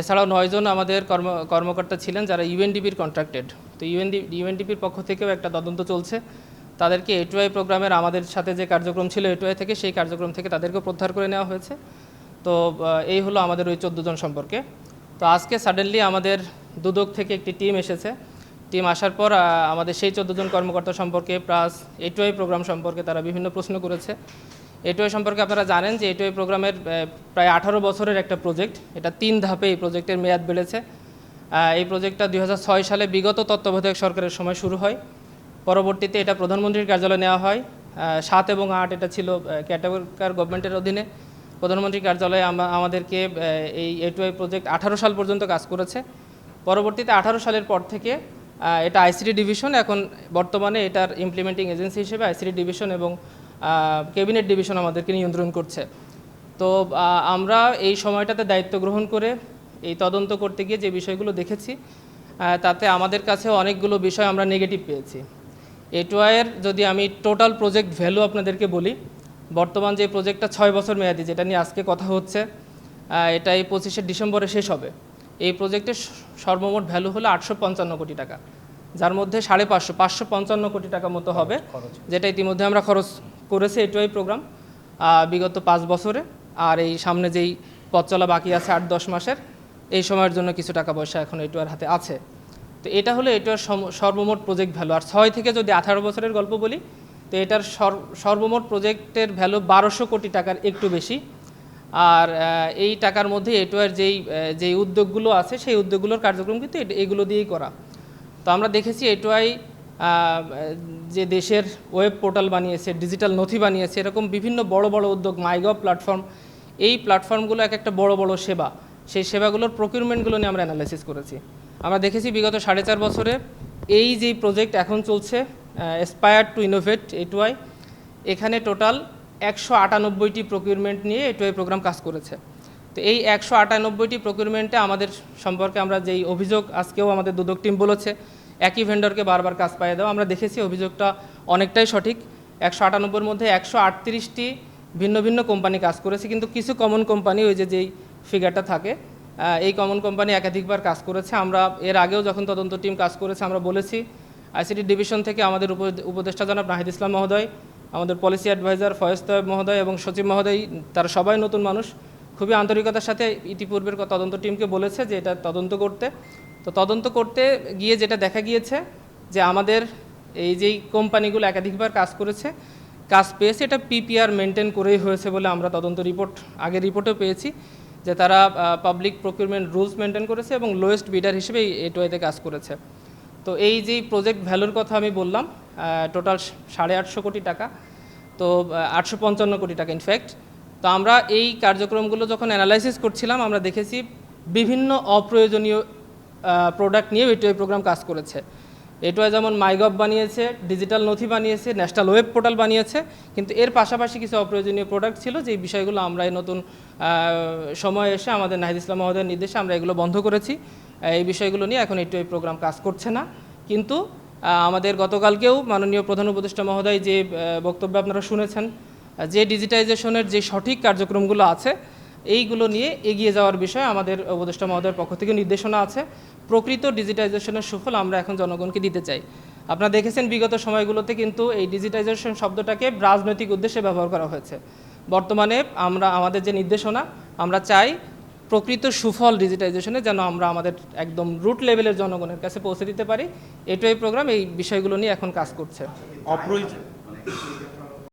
এছাড়াও নয়জন আমাদের কর্ম, কর্মকর্তা ছিলেন যারা ইউএনডিপির কন্ট্রাক্টেড তো ইউএনডি, ইউএনডিপির পক্ষ থেকেও একটা তদন্ত চলছে। তাদেরকে এটুআই প্রোগ্রামের আমাদের সাথে যে কার্যক্রম ছিল এটুআই থেকে, সেই কার্যক্রম থেকে তাদেরকেও প্রত্যাহার করে নেওয়া হয়েছে। তো এই হলো আমাদের ওই চোদ্দ জন সম্পর্কে। তো আজকে সাডেনলি আমাদের দুদক থেকে একটি টিম এসেছে। টিম আসার পর আমাদের সেই চোদ্দ জন কর্মকর্তা সম্পর্কে প্লাস এটুআই প্রোগ্রাম সম্পর্কে তারা বিভিন্ন প্রশ্ন করেছে। এটুআই সম্পর্কে আপনারা জানেন যে এটুআই প্রোগ্রামের প্রায় আঠারো বছরের একটা প্রজেক্ট। এটা তিন ধাপে এই প্রজেক্টের মেয়াদ বেড়েছে। এই প্রজেক্টটা দু হাজার ছয় সালে বিগত তত্ত্বাবধায়ক সরকারের সময় শুরু হয়। পরবর্তীতে এটা প্রধানমন্ত্রীর কার্যালয়ে নেওয়া হয়। সাত এবং আট এটা ছিল ক্যাটাগরিকার গভর্নমেন্টের অধীনে। প্রধানমন্ত্রীর কার্যালয়ে আমাদেরকে এই এটুআই প্রজেক্ট আঠারো সাল পর্যন্ত কাজ করেছে। পরবর্তীতে আঠারো সালের পর থেকে এটা আইসিডি ডিভিশন। এখন বর্তমানে এটার ইমপ্লিমেন্টিং এজেন্সি হিসেবে আইসিডি ডিভিশন এবং ক্যাবিনেট ডিভিশন আমাদেরকে নিয়ন্ত্রণ করছে। তো আমরা এই সময়টাতে দায়িত্ব গ্রহণ করে এই তদন্ত করতে গিয়ে যে বিষয়গুলো দেখেছি তাতে আমাদের কাছে অনেকগুলো বিষয় আমরা নেগেটিভ পেয়েছি। এটুআইয়ের যদি আমি টোটাল প্রজেক্ট ভ্যালু আপনাদেরকে বলি বর্তমান যে প্রজেক্টটা ছয় বছর মেয়াদি যেটা নিয়ে আজকে কথা হচ্ছে এটা এই পঁচিশে ডিসেম্বরে শেষ হবে। এই প্রজেক্টের সর্বমোট ভ্যালু হলো আটশো পঞ্চান্ন কোটি টাকা। যার মধ্যে সাড়ে পাঁচশো পাঁচশো পঞ্চান্ন কোটি টাকা মতো হবে যেটা ইতিমধ্যে আমরা খরচ করেছি এটুআই প্রোগ্রাম বিগত পাঁচ বছরে। আর এই সামনে যেই পথ চলা বাকি আছে আট দশ মাসের, এই সময়ের জন্য কিছু টাকা পয়সা এখন এটুআর হাতে আছে। তো এটা হলো এটার সর্বমোট প্রজেক্ট ভ্যালু আর ছয় থেকে যদি আঠারো বছরের গল্প বলি, তো এটার সর- সর্বমোট প্রজেক্টের ভ্যালু বারোশো কোটি টাকার একটু বেশি। আর এই টাকার মধ্যে এটুয়ার যেই যেই উদ্যোগগুলো আছে, সেই উদ্যোগগুলোর কার্যক্রম কিন্তু এগুলো দিয়েই করা। তো আমরা দেখেছি এটুআই যে দেশের ওয়েব পোর্টাল বানিয়েছে ডিজিটাল নথি বানিয়েছে, এরকম বিভিন্ন বড় বড় উদ্যোগ মাইগভ প্ল্যাটফর্ম এই প্ল্যাটফর্মগুলো এক একটা বড় বড় সেবা। সেই সেবাগুলোর প্রকিউরমেন্টগুলো নিয়ে আমরা অ্যানালাইসিস করেছি। আমরা দেখেছি বিগত সাড়ে চার বছরে এই যে প্রজেক্ট এখন চলছে aspire to innovate A two I এখানে টোটাল একশো আটানব্বইটি প্রকিউরমেন্ট নিয়ে এটুআই প্রোগ্রাম কাজ করেছে। তো এই একশো আটানব্বইটি প্রকিউরমেন্টে আমাদের সম্পর্কে আমরা যেই অভিযোগ, আজকেও আমাদের দুদক টিম বলেছে একই ভেন্ডরকে বারবার কাজ পাইয়ে দেওয়া। আমরা দেখেছি অভিযোগটা অনেকটাই সঠিক। একশো আটানব্বইয়ের মধ্যে একশো আটত্রিশটি ভিন্ন ভিন্ন কোম্পানি কাজ করেছে, কিন্তু কিছু কমন কোম্পানি ওই যে যেই ফিগারটা থাকে এই কমন কোম্পানি একাধিকবার কাজ করেছে। আমরা এর আগেও যখন তদন্ত টিম কাজ করেছে, আমরা বলেছি আইসিটি ডিভিশন থেকে আমাদের উপ- উপদেষ্টা জনাব নাহিদ ইসলাম মহোদয়, আমাদের পলিসি অ্যাডভাইজার ফয়েজ তয়েব মহোদয় এবং সচিব মহোদয়, তারা সবাই নতুন মানুষ। খুবই আন্তরিকতার সাথে ইতিপূর্বের তদন্ত টিমকে বলেছে যে এটা তদন্ত করতে। তো তদন্ত করতে গিয়ে যেটা দেখা গিয়েছে যে আমাদের এই যেই কোম্পানিগুলো একাধিকবার কাজ করেছে, কাজ পেয়েছে এটা পিপিআর মেনটেন করেই হয়েছে বলে আমরা তদন্ত রিপোর্ট আগে রিপোর্টেও পেয়েছি যে তারা পাবলিক প্রকিউরমেন্ট রুলস মেনটেন করেছে এবং লোয়েস্ট বিডার হিসেবে এই এটোয়াইতে কাজ করেছে। তো এই যেই প্রজেক্ট ভ্যালুর কথা আমি বললাম টোটাল সাড়ে আটশো কোটি টাকা, তো আটশো পঞ্চান্ন কোটি টাকা ইনফ্যাক্ট তো আমরা এই কার্যক্রমগুলো যখন অ্যানালাইসিস করছিলাম, আমরা দেখেছি বিভিন্ন অপ্রয়োজনীয় প্রোডাক্ট নিয়েও এটিআই প্রোগ্রাম কাজ করেছে। এটোয়া যেমন মাইগভ বানিয়েছে ডিজিটাল নথি বানিয়েছে ন্যাশনাল ওয়েব পোর্টাল বানিয়েছে, কিন্তু এর পাশাপাশি কিছু অপ্রয়োজনীয় প্রোডাক্ট ছিল যে বিষয়গুলো আমরা এই নতুন সময়ে এসে আমাদের নাহিদ ইসলাম মহোদয়ের নির্দেশে আমরা এগুলো বন্ধ করেছি। এই বিষয়গুলো নিয়ে এখন এটিআই প্রোগ্রাম কাজ করছে না। কিন্তু আমাদের গতকালকেও মাননীয় প্রধান উপদেষ্টা মহোদয় যে বক্তব্য আপনারা শুনেছেন, যে ডিজিটাইজেশনের যে সঠিক কার্যক্রমগুলো আছে এইগুলো নিয়ে এগিয়ে যাওয়ার বিষয়ে আমাদের উপদেষ্টা মহোদয়ের পক্ষ থেকে নির্দেশনা আছে। প্রকৃত ডিজিটাইজেশনের সুফল আমরা এখন জনগণকে দিতে চাই। আপনারা দেখেছেন বিগত সময়গুলোতে কিন্তু এই ডিজিটাইজেশন শব্দটাকে রাজনৈতিক উদ্দেশ্যে ব্যবহার করা হয়েছে। বর্তমানে আমরা, আমাদের যে নির্দেশনা, আমরা চাই প্রকৃত সুফল ডিজিটাইজেশনে যেন আমরা আমাদের একদম রুট লেভেলের জনগণের কাছে পৌঁছে দিতে পারি। এটাই প্রোগ্রাম, এই বিষয়গুলো নিয়ে এখন কাজ করছে। অপ্রয়োজন